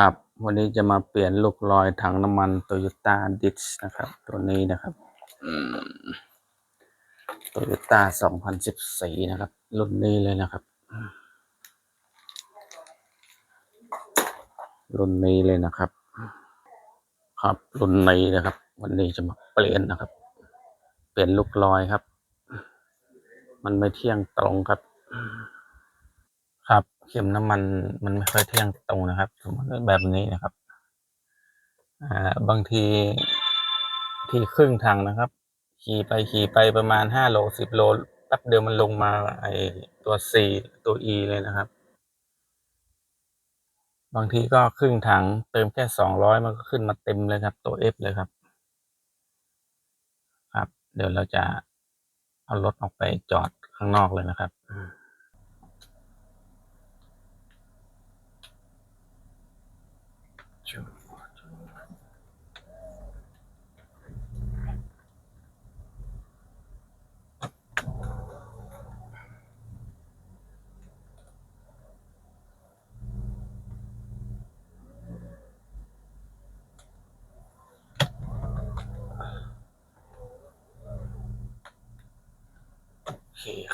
ครับ วันนี้จะมาเปลี่ยนลูกลอยถังน้ำมันโตโยต้าดิสนะครับ ตัวนี้นะครับโตโยต้า2014นะครับ รุ่นนี้เลยนะครับ รุ่นนี้เลยนะครับ ครับรุ่นนี้นะครับ วันนี้จะมาเปลี่ยนนะครับ เปลี่ยนลูกลอยครับ มันไม่เที่ยงตรงครับ ครับ เข็มน้ำมันมันไม่ค่อยเที่ยงตรงนะครับสมมติแบบนี้นะครับ อ่าบางทีที่ครึ่งทางนะครับ ขี่ไปขี่ไปประมาณห้าโลสิบโลแป๊บเดียวมันลงมาไอตัว C ตัว E เลยนะครับ บางทีก็ครึ่งถังเติมแค่สองร้อยมันก็ขึ้นมาเต็มเลยครับ ตัว F เลยครับ ครับ เดี๋ยวเราจะเอารถออกไปจอดข้างนอกเลยนะครับ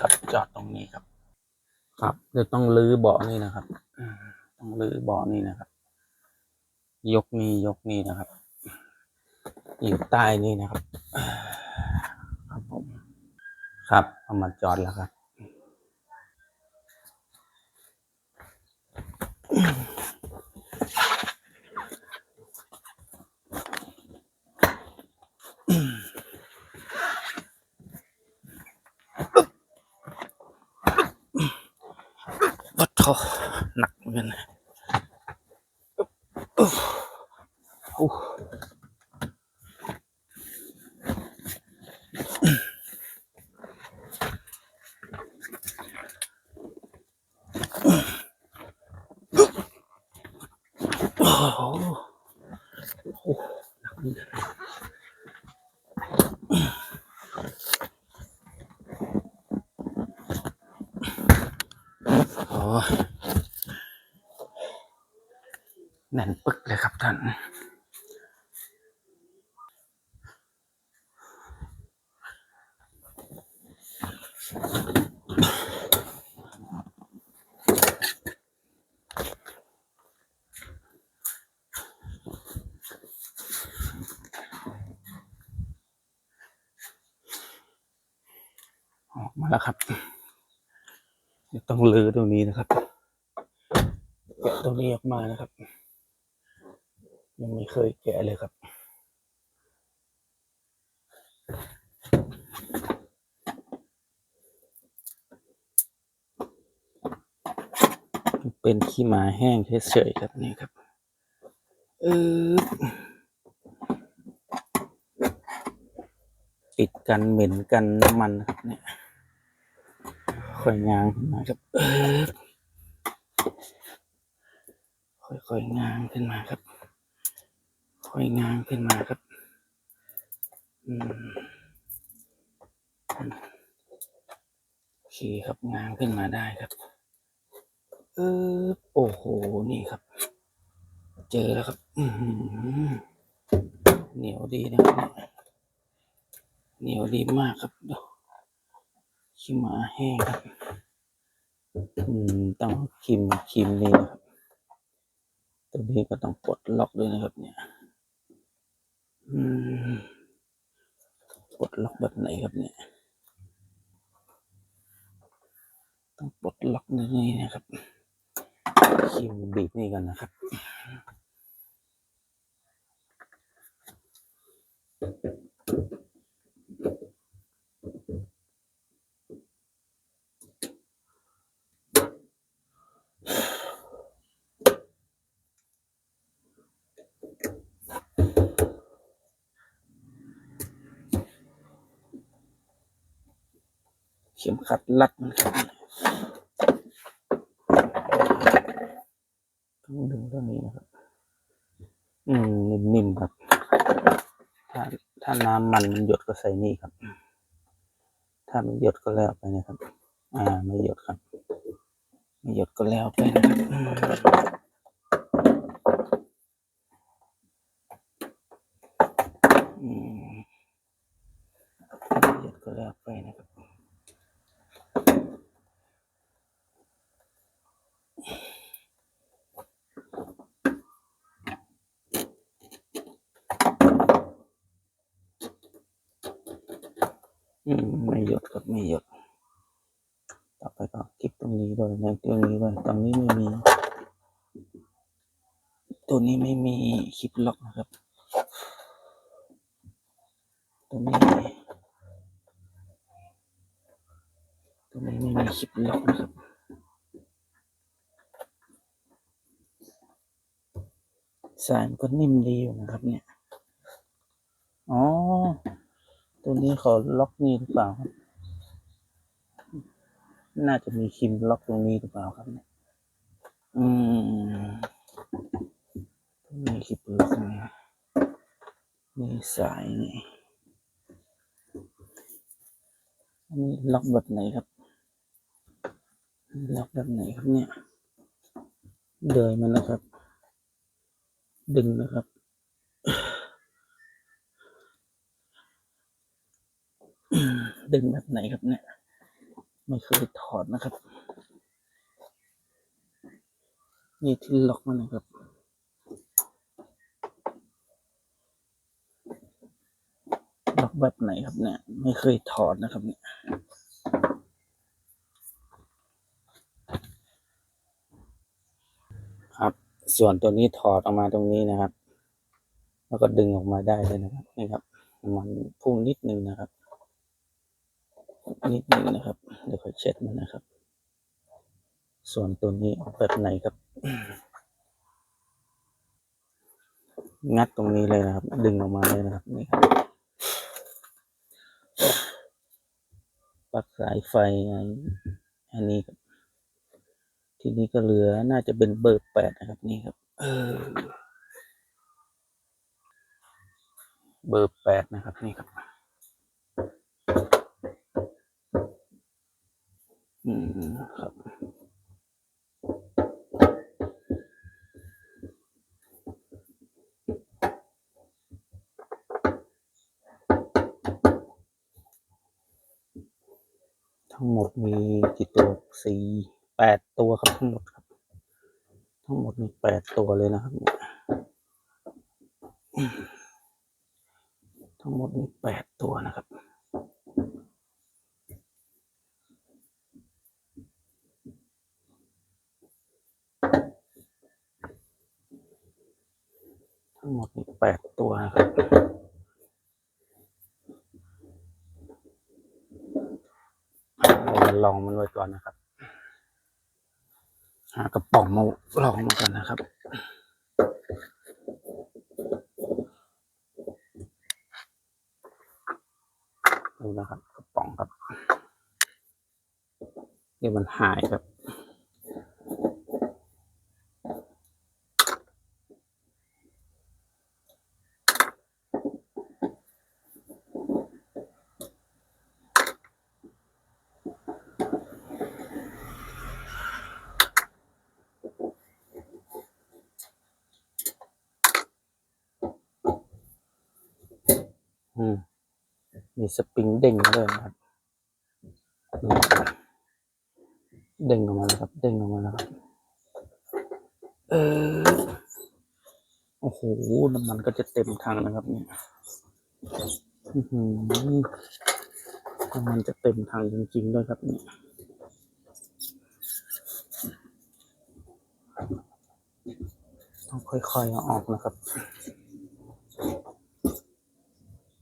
ครับ จอดตรงนี้ครับ ครับเดี๋ยวต้องลื้อเบาะนี่นะครับต้องลื้อเบาะนี่นะครับ ยกนี่ยกนี่นะครับ อยู่ใต้นี่นะครับครับผมครับเอามาจอดแล้วครับวัดโถหนักเหมื อนกันนะอุ๊บอุ๊บโอ้โหโอ้โหหนักเหมือนกันโอ้ยแน่นปึกเลยครับท่าน ออก มาแล้วครับต้องลือตรงนี้นะครับแกะตรงนี้ออกมานะครับ ยังไม่เคยแกะเลยครับเป็นขี้หมาแห้งเฉยๆครับนี่ครับ เออติดกันเหม็นกันน้ำมันนะครับเนี่ย ค่อยงางขึ้นมาครับเออค่อยๆงางขึ้นมาครับ ค่อยงางขึ้นมาครับอืมโอเคครับงางขึ้นมาได้ครับเออโอ้โหนี่ครับ เจอแล้วครับอืเหนียวดีนะครับเนี่ยเหนียวดีมากครับดู ขี้หมาแห้งครับ อืม ต้องคิมคิมนี่นะครับ ตัวนี้ก็ต้องปลดล็อกด้วยนะครับเนี่ย อืมปลดล็อกแบบไหนครับเนี่ย ต้องปลดล็อกตรงนี้นะครับคิมบีบนี่กันนะครับ เข็มขัดรัดมันครับต้องดึงตัวนี้นะครับ อืมนิ่มๆครับ ถ้าถ้าน้ำมันมันหยดก็ใส่นี่ครับ ถ้าไม่หยดก็แล้วไปนะครับ อ่า ไม่หยดครับ ไม่หยดก็แล้วไปนะครับอืม อืมไม่หยดครับไม่หยด ต่อไปก็คลิปตรงนี้ด้วยนะตรงนี้ด้วยตรงนี้ไม่มี ตัวนี้ไม่มีคลิปล็อกนะครับ ตัวนี้ตัวนี้ไม่มีคลิปล็อกนะครับสายมันก็นิ่มดีอยู่นะครับ เนี่ย อ๋อ ตัวนี้เขาล็อกนี่หรือเปล่าครับ น่าจะมีคิมล็อกตรงนี้หรือเปล่าครับเนี่ย อืมตรงนี้คลิปล็อกนี่นี่ สายนี่อันนี้ล็อกแบบไหนครับ ล็อกแบบไหนครับเนี่ย เดยมันนะครับ ดึงนะครับ ดึงแบบไหนครับเนี่ย ไม่เคยถอดนะครับ นี่ที่ล็อกมันนะครับ ล็อก แบบไหนครับเนี่ย ไม่เคยถอดนะครับเนี่ยครับ ส่วนตัวนี้ถอดออกมาตรงนี้นะครับ แล้วก็ดึงออกมาได้เลยนะครับนี่ครับ มันพุ่งนิดนึงนะครับ นิดนึงนะครับเดี๋ยวค่อยเช็ดมันนะครับ ส่วนตัวนี้แบบไหนครับงัดตรงนี้เลยนะครับ ดึงออกมาเลยนะครับนี่ครับป ลักสายไฟอันอันนี้ครับ ทีนี้ก็เหลือน่าจะเป็นเบอร์แปดนะครับนี่ครับ เออ เบอร์แปดนะครับนี่ครับ อืมครับ แปดตัวครับทั้งหมดครับ ทั้งหมดมีแปดตัวเลยนะครับทั้งหมดมีแปดตัวนะครับ ทั้งหมดมีแปดตัวนะครับ เรามาลองมันไว้ก่อนนะครับ หากระป๋องมาลองมาก่อนนะครับ ดู นะครับกระป๋องครับเดี๋ยวมันหายครับอืมมีสปริง เด้งมาด้วยนะครับเด้งออกมาแล้วครับ เด้งออกมาแล้วครับเออโอ้โหน้ำมันก็จะเต็มถังนะครับ เนี่ยน้ำมันจะเต็มถังจริงๆด้วยครับเนี่ยต้องค่อยๆเอาออกนะครับ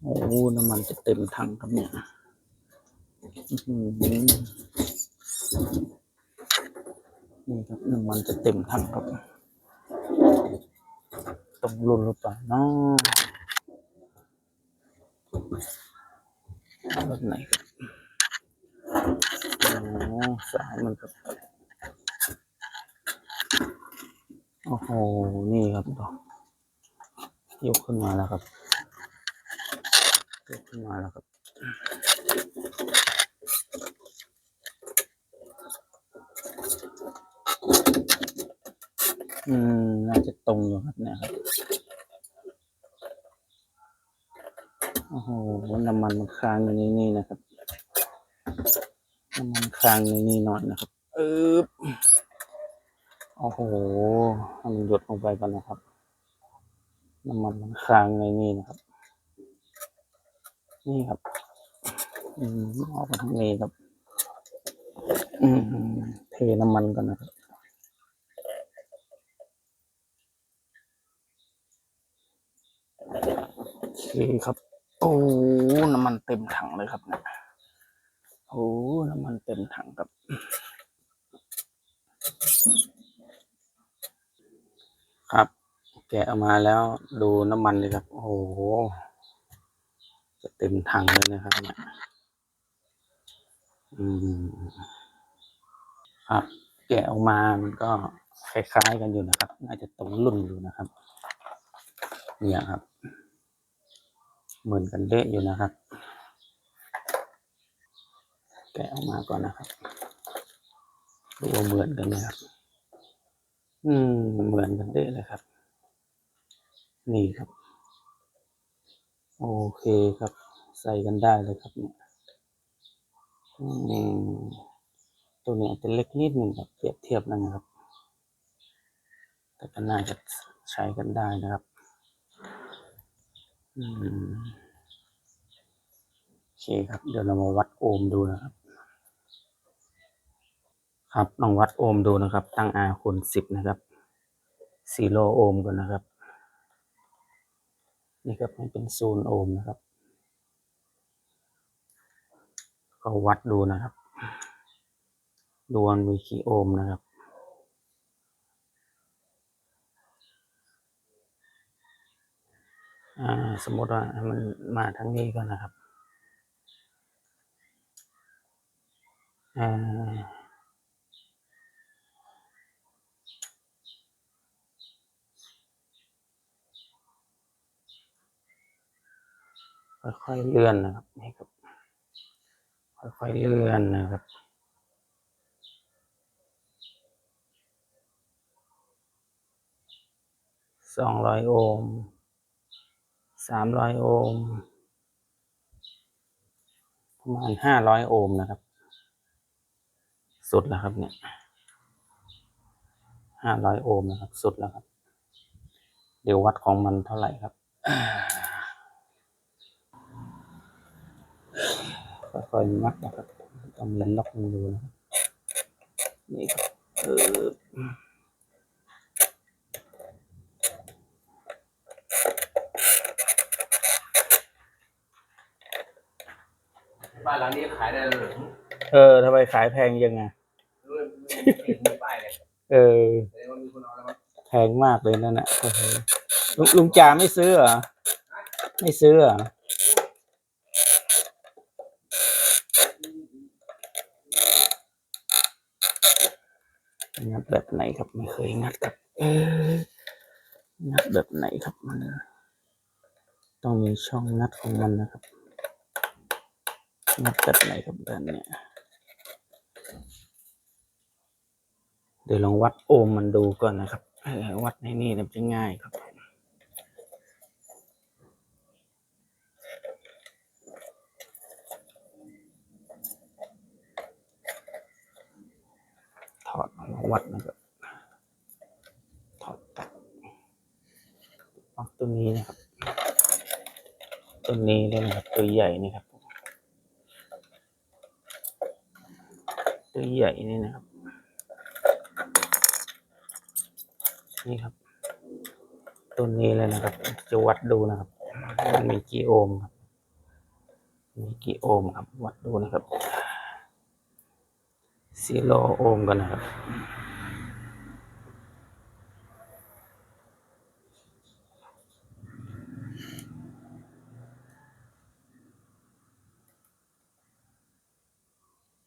โอ้น้ำมันจะเต็มถังครับเนี่ยนี่ครับน้ำมันจะเต็มถังครับต้องรุนหรือเปล่าเนาะแบบไหนครับโอ้สายมันครับโอ้โหนี่ครับยกขึ้นมาแล้วครับ ยกขึ้นมาแล้วครับอืมน่าจะตรงอยู่ครับเนี่ยครับโอ้โหน้ำมันมันค้างอยู่ในนี่นะครับน้ำมันค้างในนี่หน่อยนะครับเออโอ้โหให้มันหยดลงไปก่อนนะครับน้ำมันมันค้างในนี่นะครับ นี่ครับ อืมออกมาทางนี้ครับ อืมเทน้ำมันก่อนนะครับโอเคครับ โอ้น้ำมันเต็มถังเลยครับเนี่ยโอ้น้ำมันเต็มถังครับครับ แกะออกมาแล้วดูน้ำมันเลยครับ โอ้โห จะเต็มถังเลยนะครับเนี่ยอืมครับแกะออกมามันก็คล้ายๆกันอยู่นะครับ น่าจะตรงรุ่นอยู่นะครับ เนี่ยครับ เหมือนกันเดะอยู่นะครับ แกะออกมาก่อนนะครับดูว่าเหมือนกันไหมครับ อืม เหมือนกันเดะเลยครับ นี่ครับ โอเคครับ ใส่กันได้เลยครับเนี่ยตัวนี้อาจจะเล็กนิดหนึ่งครับเปรียบเทียบนะครับ แต่ก็น่าจะใช้กันได้นะครับอโอเคครับ เดี๋ยวเรามาวัดโอห์มดูนะครับ ครับลองวัดโอห์มดูนะครับ ตั้ง R คูณสิบนะครับซีโโอห์มก่อนนะครับ นี่ครับให้เป็นศูนย์โอห์มนะครับ ก็วัดดูนะครับ ดูว่ามันมีกี่โอห์มนะครับสมมติว่ามันมาทางนี้ก่อนนะครับอ่า ค่อยๆเลื่อนนะครับนี่ครับ ค่อยๆเลื่อนนะครับสองร้อยโอห์มสามร้อยโอห์มประมาณห้าร้อยโอห์มนะครับ สุดแล้วครับเนี่ยห้าร้อยโอห์มนะครับ สุดแล้วครับ เดี๋ยววัดของมันเท่าไหร่ครับ ค่อยๆมัดนะครับต้องเรียนล็อกมันดูนะครับนี่ครับเออบ้านหลังนี้ขายได้เลยเหรอเออทำไมขายแพงยังไงเออไม่เห็นมีป้ายเลยเออแสดงว่ามีคนเอาแล้วมั้งแพงมากเลยนั่นน่ะโอ้โหลุงลุงจ่าไม่ซื้อเหรอ ไม่ซื้อเหรอ งั ดแบบไหนครับ ไม่เคยงัดครับ เอองัดแบบไหนครับมันต้องมีช่องงัดของมันนะครับงัดแบบไหนครับแบบเนี้ยเดี๋ยวลองวัดโอห์มมันดูก่อนนะครับเออวัดในนี่เนี่ยมันจะง่ายครับ ถอดมาวัดนะครับ ถอดตัดออกตัวนี้นะครับ ตัวนี้เลยนะครับ ตัวใหญ่นี่ครับ ตัวใหญ่นี่นะครับ นี่ครับ ตัวนี้เลยนะครับ จะวัดดูนะครับ มันมีกี่โอห์มครับ มีกี่โอห์มครับ วัดดูนะครับ ซีโรโอมกันนะครับ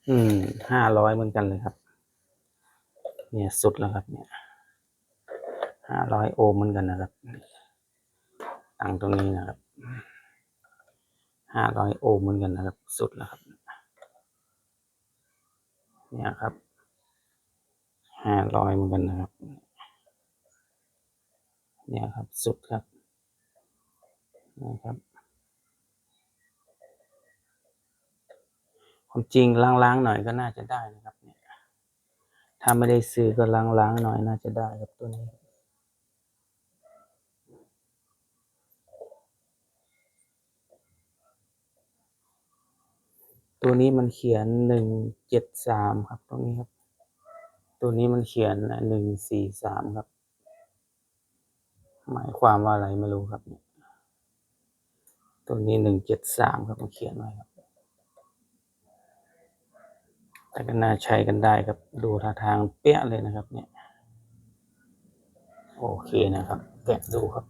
อืมห้าร้อยเหมือนกันเลยครับ เนี่ยสุดแล้วครับ เนี่ยห้าร้อยโอมเหมือนกันนะครับตั้งตรงนี้นะครับห้าร้อยโอมเหมือนกันนะครับ สุดแล้วครับ เนี่ยครับห้าร้อยเหมือนกันนะครับ เนี่ยครับสุดครับนะครับความจริงล้างๆหน่อยก็น่าจะได้นะครับเนี่ยถ้าไม่ได้ซื้อก็ล้างๆหน่อยน่าจะได้ครับตัวนี้ ตัวนี้มันเขียนหนึ่งเจ็ดสามครับตรงนี้ครับ ตัวนี้มันเขียนหนึ่งสี่สามครับ หมายความว่าอะไรไม่รู้ครับเนี่ยตัวนี้หนึ่งเจ็ดสามครับมันเขียนไว้ครับ แต่ก็น่าใช้กันได้ครับ ดูท่าทางเปี้ยเลยนะครับ เนี่ย โอเคนะครับ แกะดูครับ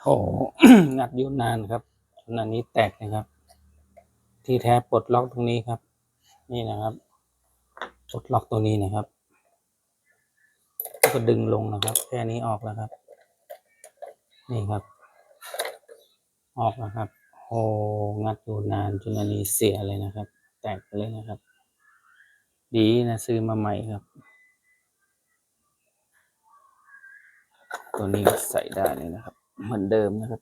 โอ้หงัดอยุ่นานครับนอันนี้แตกนะครับ ที่แท้ปลดล็อกตรงนี้ครับ นี่นะครับปลดล็อกตัวนี้นะครับก็ดึงลงนะครับ แค่นี้ออกแล้วครับ นี่ครับ ออกแล้วครับโอ้งัดอยู่นานจนอันนี้เสียเลยนะครับ แตกไปเลยนะครับ ดีนะซื้อมาใหม่ครับ ตัวนี้ใส่ได้เลยนะครับ เหมือนเดิมนะครับ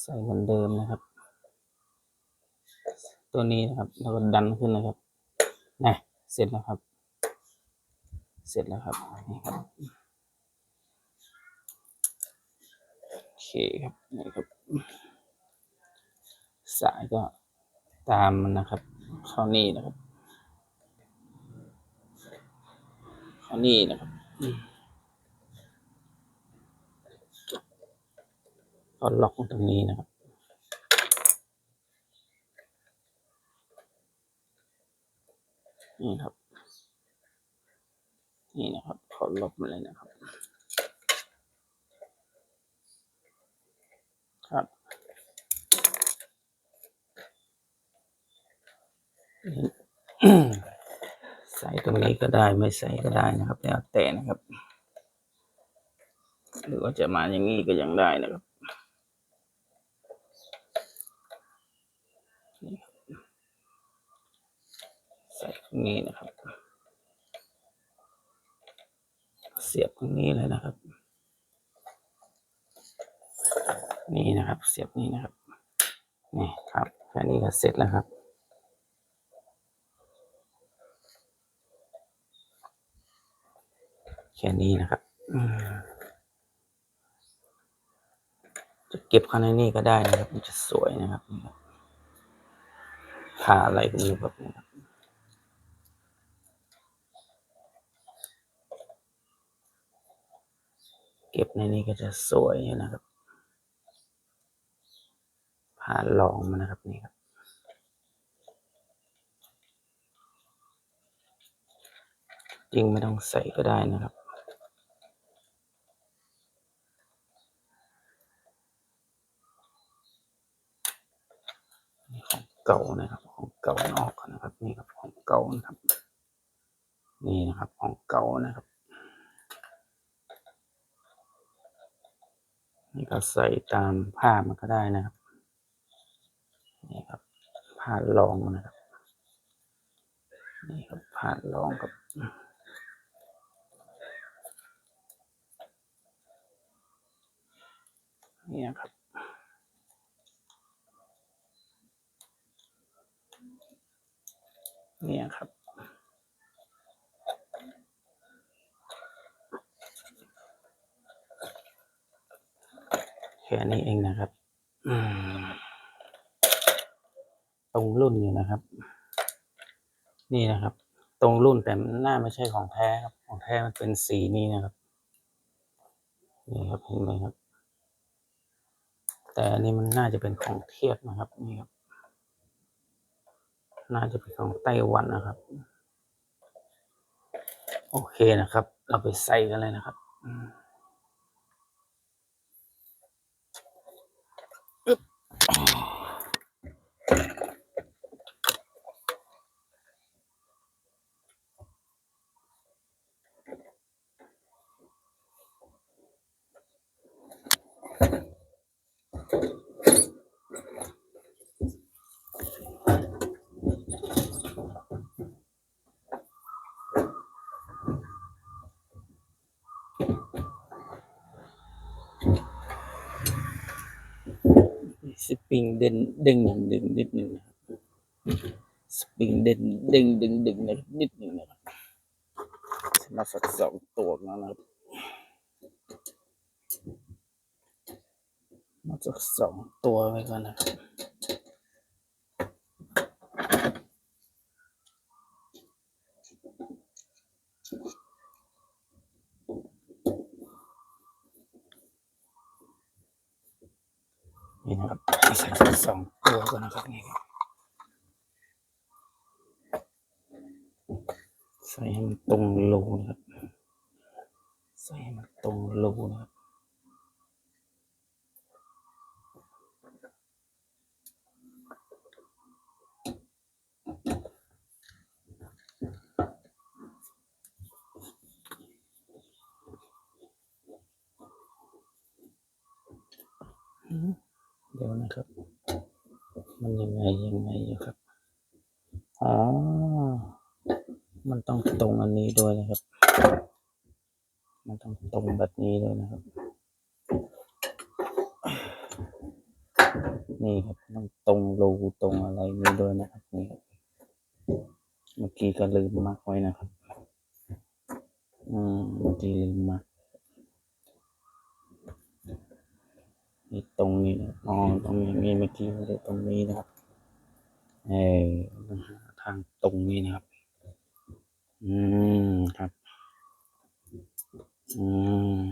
ใส่เหมือนเดิมนะครับ ตัวนี้นะครับแล้วก็ดันขึ้นนะครับนะเสร็จแล้วครับ เสร็จแล้วครับนี่ครับโอเคครับนี่ครับ สายก็ตามมันนะครับ เข้านี่นะครับ เข้านี่นะครับก็ล็อกตรงนี้นะครับ นี่ครับ นี่นะครับขอลบมาเลยนะครับ ครับใส่ตรงนี้ก็ได้ไม่ใส่ก็ได้นะครับแล้วแต่นะครับ หรือว่าจะมาอย่างนี้ก็ยังได้นะครับนี่ครับ ใส่ตรงนี้นะครับ เสียบตรงนี้เลยนะครับ นี่นะครับ เสียบนี้นะครับ นี่ครับแค่นี้ก็เสร็จแล้วครับแค่นี้นะครับ จะเก็บข้างในนี่ก็ได้นะครับ มันจะสวยนะครับนี่าอะไรก็ไม่รู้แบบนี้ครับ ก็บในนี้ก็จะสวยนะครับ ผ่านรองมานะครับนี่ครับ จริงไม่ต้องใส่ก็ได้นะครับ ของเก่านะครับ ของเก่านออกนะครับ นี่ครับของเก่านะครับ นี่นะครับของเก่านะครับ นี่ก็ใส่ตามผ้ามันก็ได้นะครับนี่ครับผ้ารองนะครับนี่ครับผ้ารองกับนี่ยครับนี่ครับ แค่นี้เองนะครับอืมตรงรุ่นอยู่นะครับ นี่นะครับ ตรงรุ่นแต่มันน่าไม่ใช่ของแท้ครับ ของแท้มันเป็นสีนี้นะครับ นี่ครับเห็นไหมครับ แต่อันนี้มันน่าจะเป็นของเทียบนะครับ นี่ครับ น่าจะเป็นของไต้หวันนะครับ โอเคนะครับ เราไปใส่กันเลยนะครับ อืม อึ๊ สปริงเด่นดึงดึงนิดหนึ่งนะครับสปริงเด่นดึงดึงดึงนะครับนิดหนึ่งนะครับสำหรับสักสองตัวนะครับมาสักสองตัวไว้ก่อนนะครับ นี่นะครับใส่สองตัวก่อนนะครับนี่ใส่ให้มันตรงรูนะครับใส่ให้มันตรงรูนะครับอืม เดี๋ยวนะครับ มันยังไงยังไงอยู่ครับ อ๋อ มันต้องตรงอันนี้ด้วยนะครับ มันต้องตรงแบบนี้ด้วยนะครับ นี่ครับต้องตรงรูตรงอะไรนี้ด้วยนะครับนี่ครับ เมื่อกี้ก็ลืมมาร์กไว้นะครับ อืมเมื่อกี้ลืมมาร์กนี่ตรงนี้นะอ๋อตรงนี้มีเมื่อกี้ไม่ได้ตรงนี้นะครับ เออต้องหาทางตรงนี้นะครับ อืมครับ อืม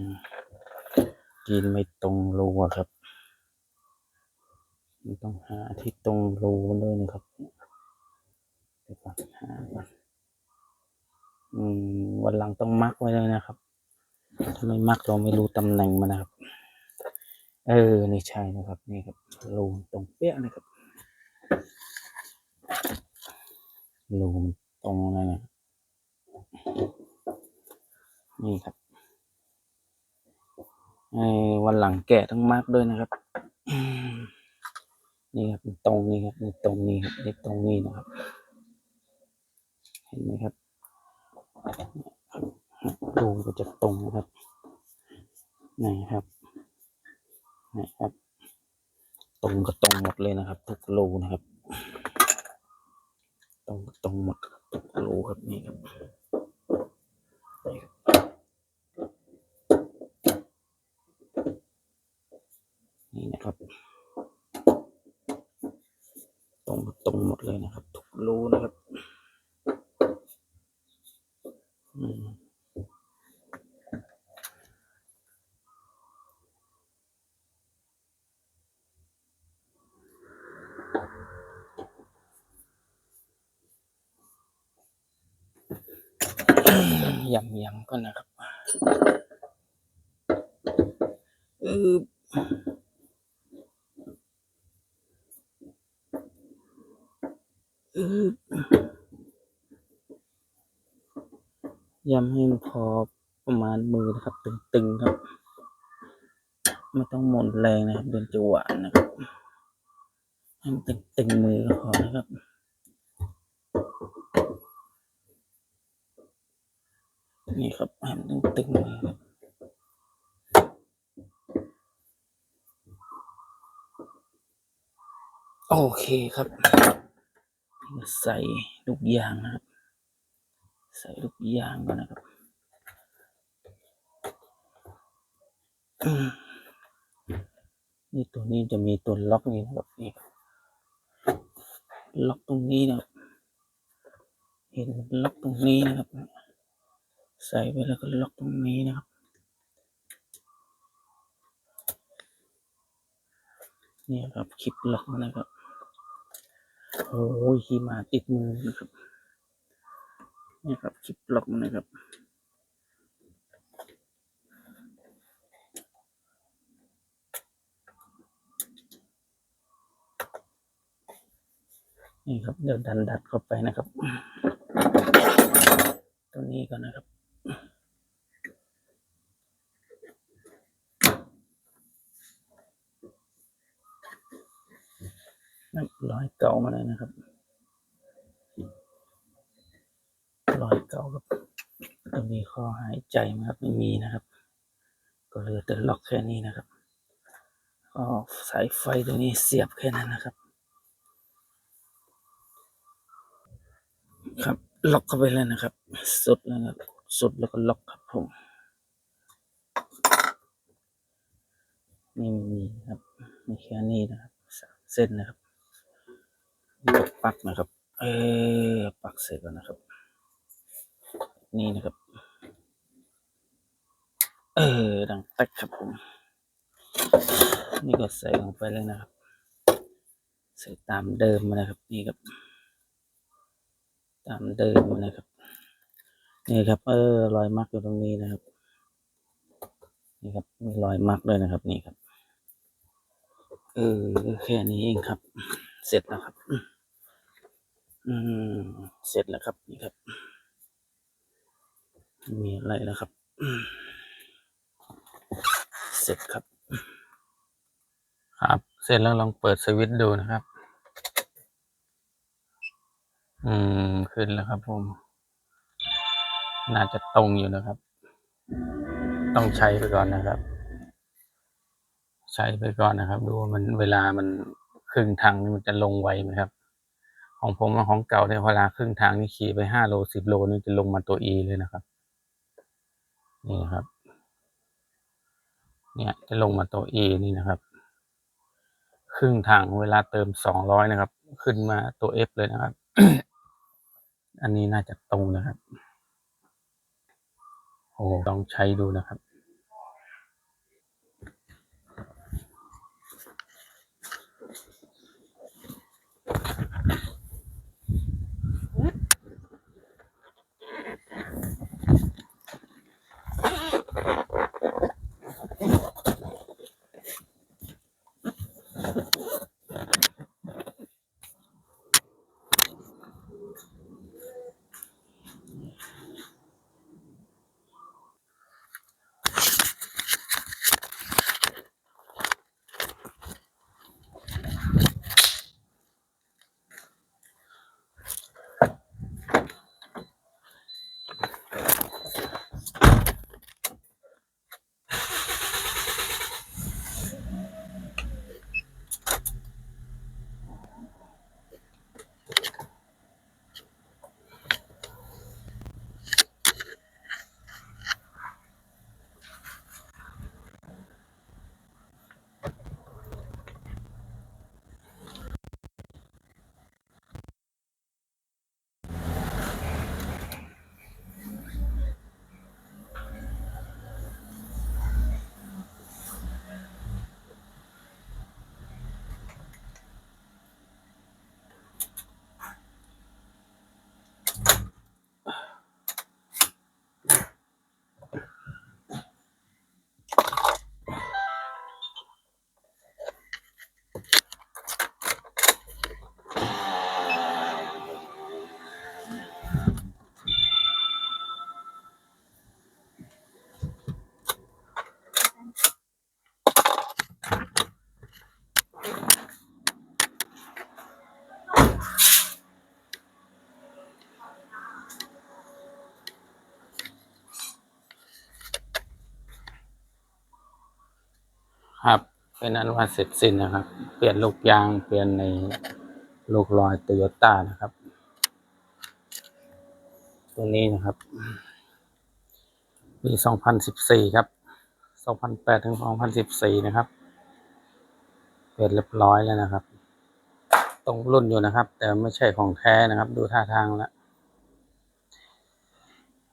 กินไม่ตรงรูอะครับ มันต้องหาที่ตรงรูเลยนะครับเดี๋ยวก่อนหาก่อนอืมวันหลังต้องมักไว้เลย นะครับถ้าไม่มักเราไม่รู้ตำแหน่งมันนะครับ เออ นี่ใช่นะครับ นี่ครับรูตรงเปี้ยนะครับรูมันตรงนั่นนะนี่ครับวันหลังแกะต้งมากด้วยนะครับ นี่ครับตรงนี้ครับนี่ตรงนี้ครับนี่ตรงนี้นะครับ เห็นไหมครับ รูก็จะตรงนะครับนี่ครับนี่ครับ ตรงก็ตรงหมดเลยนะครับ ทุกรูนะครับ ตรงตรงหมดครับทุกรูครับนี่ครับนี่ครับนี่นะครับ ตรงตรงหมดเลยนะครับ ทุกรูนะครับ อืม ยำยำก็นะครับเออเออยำให้มันพอประมาณมือนะครับ ตึงๆครับ ไม่ต้องหมุนแรงนะครับเดินจะหวานนะครับให้มันตึงๆมือก็พอนะครับ นี่ครับให้มันตึงๆมือครับ โอเคครับ ใส่ลูกยางนะครับ ใส่ลูกยางก่อนนะครับนี่ตัวนี้จะมีตัวล็อกนี่นะครับนี่ล็อกตรงนี้นะครับเห็นล็อกตรงนี้นะครับ ใส่ไปแล้วก็ล็อกตรงนี้นะครับนี่ครับคลิปล็อกนะครับ โอ้ยขี่มาติดมือนะครับนี่ครับคลิปล็อกนะครับนี่ครับเดี๋ยวดันดัดเข้าไปนะครับตัวนี้ก่อนนะครับ นับร้อยเก่ามาเลยนะครับร้อยเก่าครับตัวนี้ข้อหายใจไหมครับไม่มีนะครับ ก็เหลือแต่ล็อกแค่นี้นะครับก็สายไฟตัวนี้เสียบแค่นั้นนะครับ ครับล็อกเข้าไปเลยนะครับ สุดแล้วนะครับสุดแล้วก็ล็อกครับผมนี่มีครับมีแค่นี้นะครับสามเส้นนะครับ นี่ก็ปักนะครับ เออ ปักเสร็จแล้วนะครับ นี่นะครับ เออ ดังแตกครับผม นี่ก็ใส่ลงไปเลยนะครับ ใส่ตามเดิมนะครับ นี่ครับ ตามเดิมนะครับ นี่ครับ เออ รอยมักอยู่ตรงนี้นะครับ นี่ครับ มีรอยมักด้วยนะครับ นี่ครับ เออ แค่นี้เองครับ เสร็จแล้วครับ อืมเสร็จแล้วครับนี่ครับ มีอะไรแล้วครับ เสร็จครับ ครับ เสร็จแล้วลองเปิดสวิตช์ดูนะครับ อืมขึ้นแล้วครับผม น่าจะตรงอยู่นะครับ ต้องใช้ไปก่อนนะครับ ใช้ไปก่อนนะครับ ดูว่ามันเวลามันครึ่งทางนี่มันจะลงไวไหมครับ ของผมกับของเก่าเนี่ยเวลาครึ่งทางนี่ขี่ไปห้าโลสิบโลนี่จะลงมาตัว E เลยนะครับ นี่ครับ เนี่ยจะลงมาตัว E นี่นะครับ ครึ่งทางเวลาเติมสองร้อยนะครับ ขึ้นมาตัว F เลยนะครับ อันนี้น่าจะตรงนะครับโอ้ลองใช้ดูนะครับ เป็นอันว่าเสร็จสิ้นนะครับ เปลี่ยนลูกยางเปลี่ยนในลูกลอยโตโยต้านะครับ ตัวนี้นะครับปี2014 ครับ 2008 ถึง 2014 นะครับ เปลี่ยนเรียบร้อยแล้วนะครับ ตรงรุ่นอยู่นะครับ แต่ไม่ใช่ของแท้นะครับ ดูท่าทางแล้ว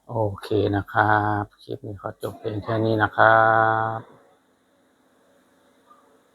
โอเคนะครับ คลิปนี้ขอจบเพียงแค่นี้นะครับ